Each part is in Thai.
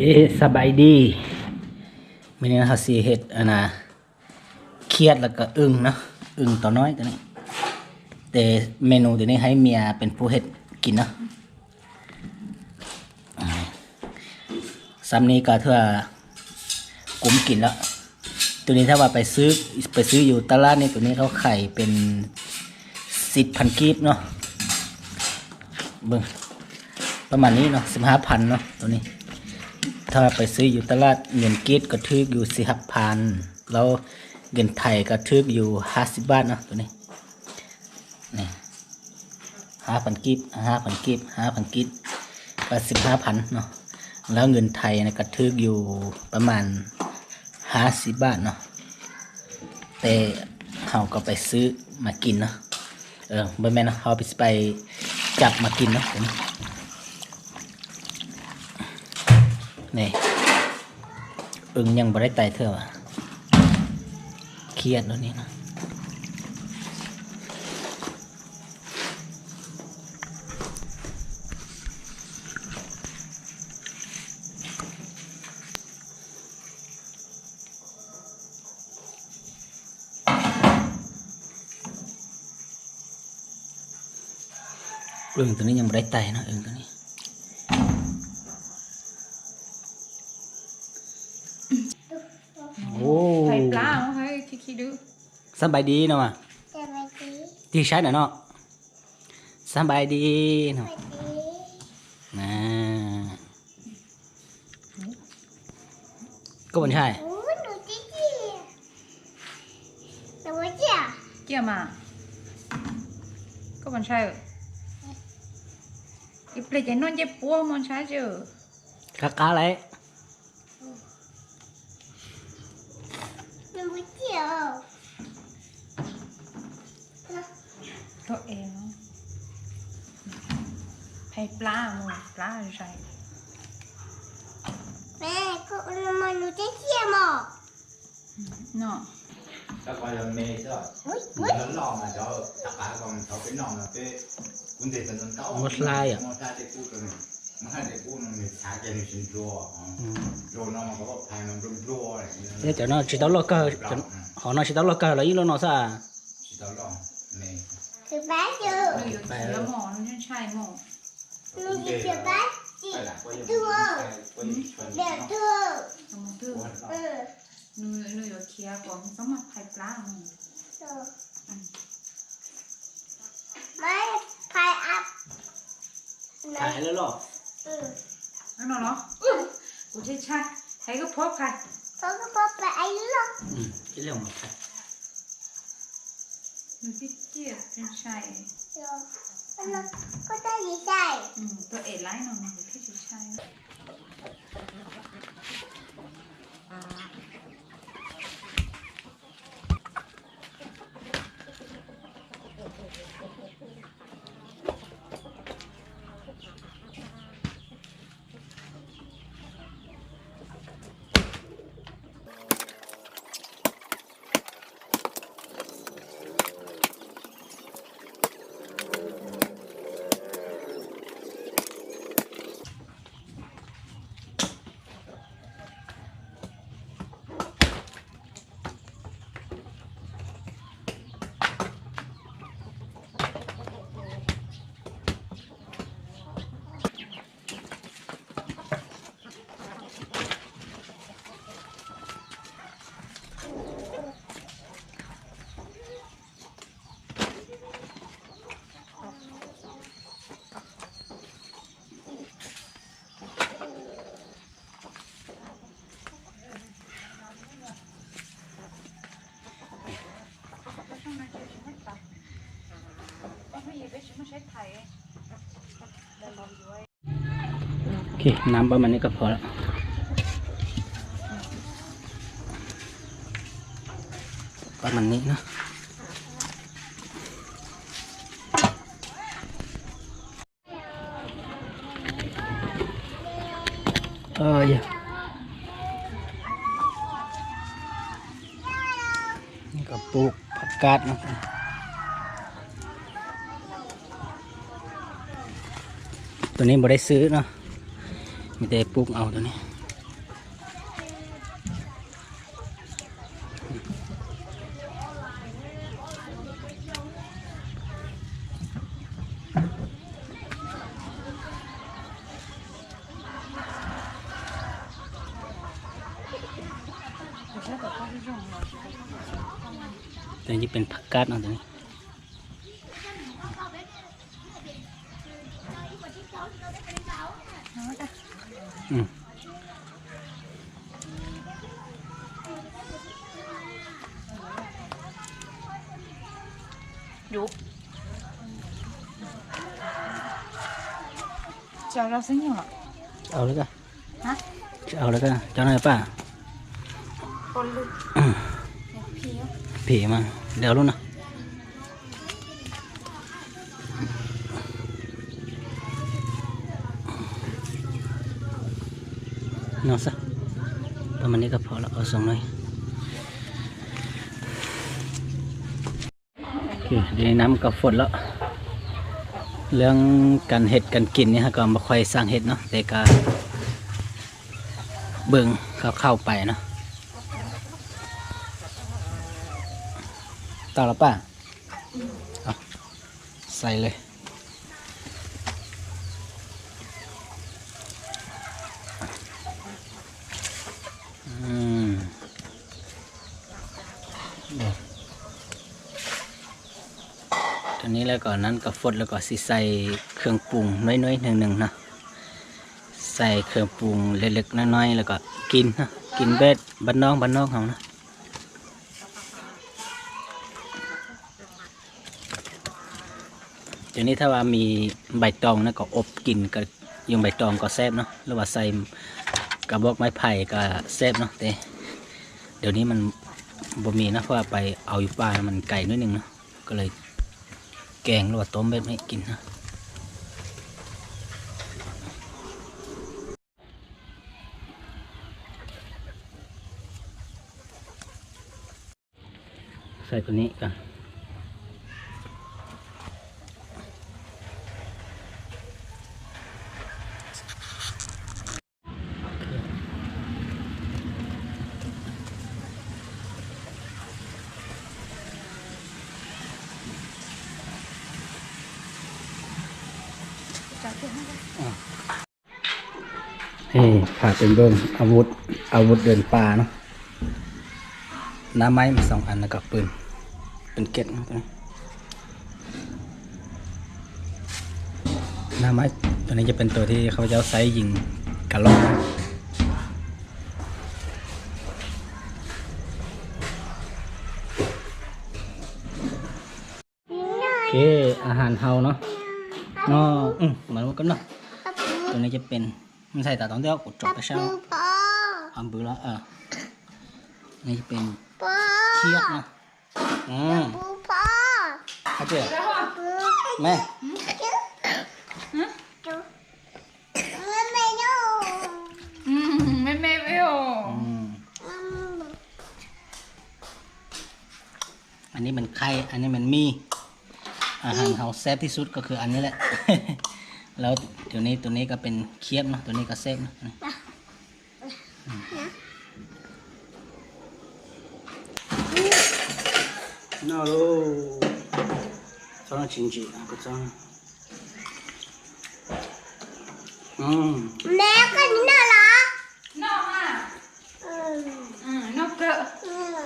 เอ๊สบายดีมื้อนี้เราสิเฮ็ดอันนะเครียดแล้วก็อึ้งเนาะอึ้งตัวน้อยตัวนี้ แต่เมนูตัวนี้ให้เมียเป็นผู้เฮ็ดกินเนาะซ้ำนี้ก็เท่ากุมกินแล้ว ตัวนี้ถ้าว่าไปซื้อไปซื้ออยู่ตลาดนี่ตัวนี้เขาไข่เป็นสิบพันกีบเนาะเบิ่งประมาณนี้เนาะสิบห้าพันเนาะตัวนี้ ถ้าไปซื้ออยู่ตลาดเงินกีดก็ทึกอยู่สี่ห้าพันแล้วเงินไทยก็ทึกอยู่ห้าสิบบาทเนาะตัวนี้นี่ห้าพันกีบห้าพันกีบห้าพันกีบก็สิบห้าพันเนาะแล้วเงินไทยนะก็ทึกอยู่ประมาณห้าสิบบาทเนาะแต่เขาก็ไปซื้อมากินเนาะเออบ่แม่นเนาะเขาไปไปจับมากินเนาะ นี้นี่อึงยังบ่ได้ไตเธอวะเครียดแล้วนี่นะอึงตัวนี้ยังบ่ได้ไตเนะอึงตัวนี้ ดคิดดูสบายดีเนาะวะสวัสดีที่ใช้น่ะเนาะสบายดีสเนาะวัสดีนะก็บ่ใช่โอ้หนูจิ๊จี้หนูจ๋าเกี่ยมาก็มันใช่อีเปลจะนอนเจ็บปัวมันใช่เจอคักกะไร หนูจ๋า ตัวเองไข่ปลาหมดปลาใช่แม่ก็มันหนูจิ๊จี้หมอเนาะ Các con là mê chứ Ui, ui. Lớn lò mà cho tất cả con cháu cái nòng là cái Cũng thể tận tận cao หมดลายอะ Một hai để cút rồi này Một hai để cút mình thả cái này xin rùa อืม Rùa nó mà có bọc thang nó rùa rùa này เดี๋ยวเจ้าเนาะสิต้องรอก็หอเนาะสิต้องรอก็แล้วอีโลเนาะซะ Chỉ tao lò Mê คือบ้านจูเราอยู่เสียหมอนั่นใช่หมอหนูจะบ้านจี Phải là quay Đùa. Quay เดี๋ยวจูสมมติเออหนูหนูอยู่เคลียร์ก่อนต้องมาไข่ปลาหมดไม่ใครอัพขายแล้วหรอเออนั่นเนาะกูใช่ใช่ใครก็พบใครเขาก็บอกไปไอ้ลูกอืมที่เรื่องหมดค่ะ หนูที่เกียดเป็นใช่เดี๋ยว ก็ได้ดีใจอืมตัวเอ็ดไล โอเค น้ำประมาณนี้ก็พอแล้วประมาณนี้เนาะเอออย่านี่ก็ปลูกผักกาดเนาะ ตัวนี้บ่ได้ซื้อเนาะมีแต่ปลูกเอาตัวนี้ตัวนี้เป็นผักกาดเอาตัวนี้ อืม đủ chào rau xinh nhở เอาเลยกันฮะเอาเลยกันเจ้านายป้า con lư ผีมาเดี๋ยวรู้นะนอนซะ ประมาณนี้ก็พอแล้วเอาส่งหน่อยโอเคเดี๋ยวน้ำก็ฝนแล้ว เรื่องการเห็ดการกินนี่ฮะก็ม่ค่อยสร้างเห็ดเนาะแต่ก็เบิ่งเขาเข้าไปเนาะต่อแล้วป่ะใส่เลย อืมตอนนี้แล้วก่อนนั้นก็ฟดแล้วก็สิใส่เครื่องปรุงน้อยๆหนึ่งๆนะใส่เครื่องปรุงเล็กๆน้อยๆแล้วก็กินนะกินเบ็ดบ้านนอกบ้านนอกเขานะเดี๋ยวนี้ถ้าว่ามีใบตองนะก็อบกินกับยังใบตองก็แซ่บเนาะหรือว่าใส่ กระบอกไม้ไผ่ก็แซ่บเนาะแต่เดี๋ยวนี้มันบ่มีนะเพราะว่าไปเอาอยู่ป่ามันไก่นิดนึงเนาะก็เลยแกงหรือว่าต้มแบบนี้กินนะใส่ตัวนี้กัน นี่ผ่าเป็นเบิ้งอาวุธอาวุธเดินป่าเนาะน้ำไม้มาสองอันแล้วก็ปืนเป็นเก็ดนะตัวนี้หน้าไม้ตัวนี้จะเป็นตัวที่เขาจะเอาไซส์ยิงกระลอกนะโอเคอาหารเฮาเนาะเนาะอืมเหมือนกันเนาะตัวนี้จะเป็น มันใส่ตาต้องเดียวกดจบไปเช่าปูปออัมบือแล้วเออนี่จะเป็นปอเชือกนะอืมปูปอเข้าใจเหรอปูแม่จุ๊บจุ๊บไม่ไม่ดู mê mê veo อืมอืมอันนี้มันไข่ อันนี้มันมี อาหารเฮาแซ่บที่สุดก็คืออันนี้แหละ แล้วเดี๋ยวนี้ตัวนี้ก็เป็นเคียบเนาะตัวนี้ก็แซ่บเนาะน่ารู้จ้องจริงจริงก็จ้องอืมแม่ก็นี่น่ารัก nó à อืม ừ nó cỡ อืม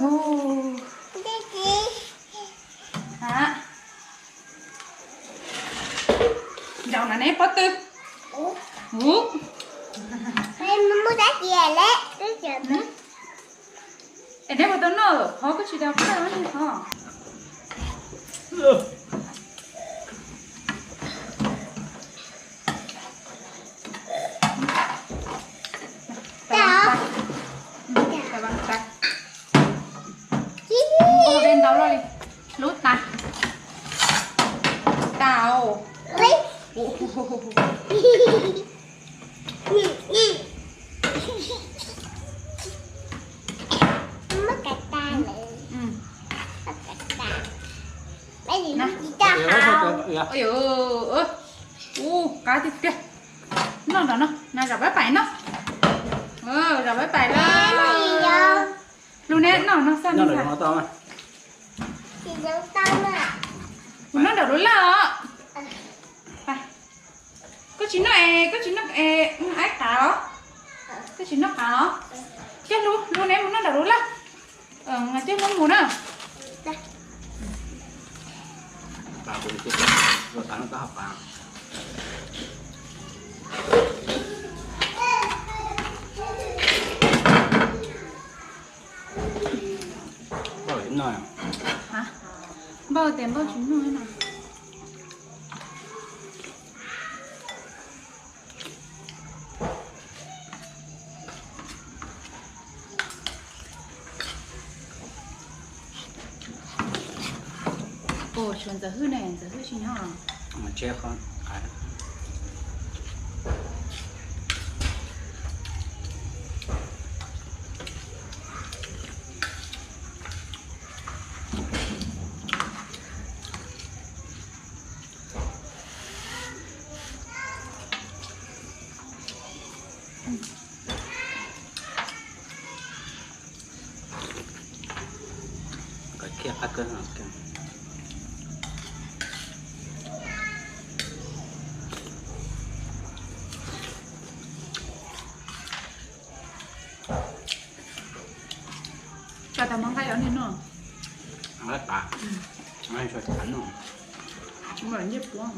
ô เด็ก ಅಮ್ಮ ನೆನೆ ಪತ್ ಎನ್ನೇ ಬತ್ತ ಹಾಕಿ ಹಾ chín nó ê, có chín nó ê Ái cả đó cái chuyện nó cả nó chết luôn luôn em muốn nó đã đúng lắm ờ ngày chết muốn muốn à ปลาคุณตุ๊กรสชาติก็หับปลาก็เห็นหน่อย hả bao tiền bao chuyện nữa nào ชวนจะฮือแน่นจะ很难，这很心哈。我们结婚，哎。ก็เคียบพักเกินหรอยกัน cho tao mong cái đó nên nữa เอาไว้ปลาไม่ช่วยฉันหน่อย chúng là nhếp quá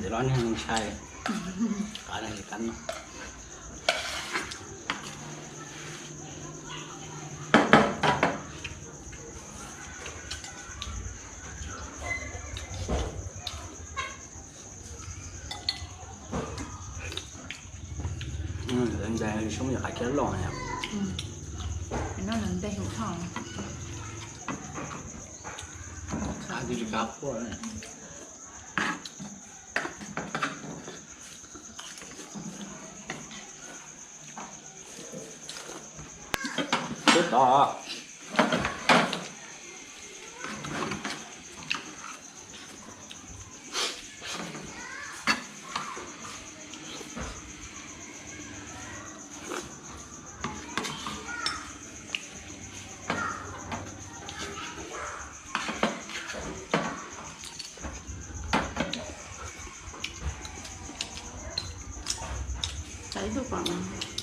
เดี๋ยวร้อนให้มันใช่อะไรกันเนาะ อื มแดงๆช่วงอยากขายแค่หล่อเนี่ย nó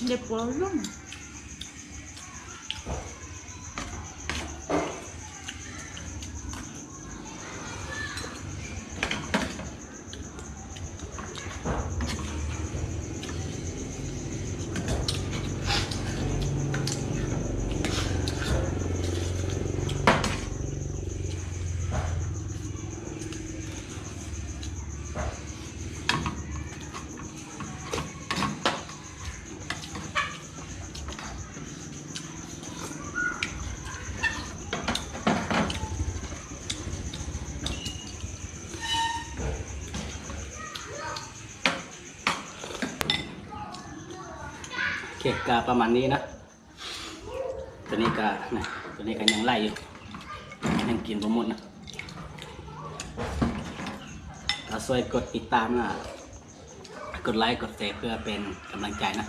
Depois, คกาประมาณนี้นะ ตัวนี้กานะตัวนี้กายังไล่อยู่ยังกินบ่หมดนะก็ช่วยกดติดตามนะ กดไลค์กดแชร์เพื่อเป็นกำลังใจนะ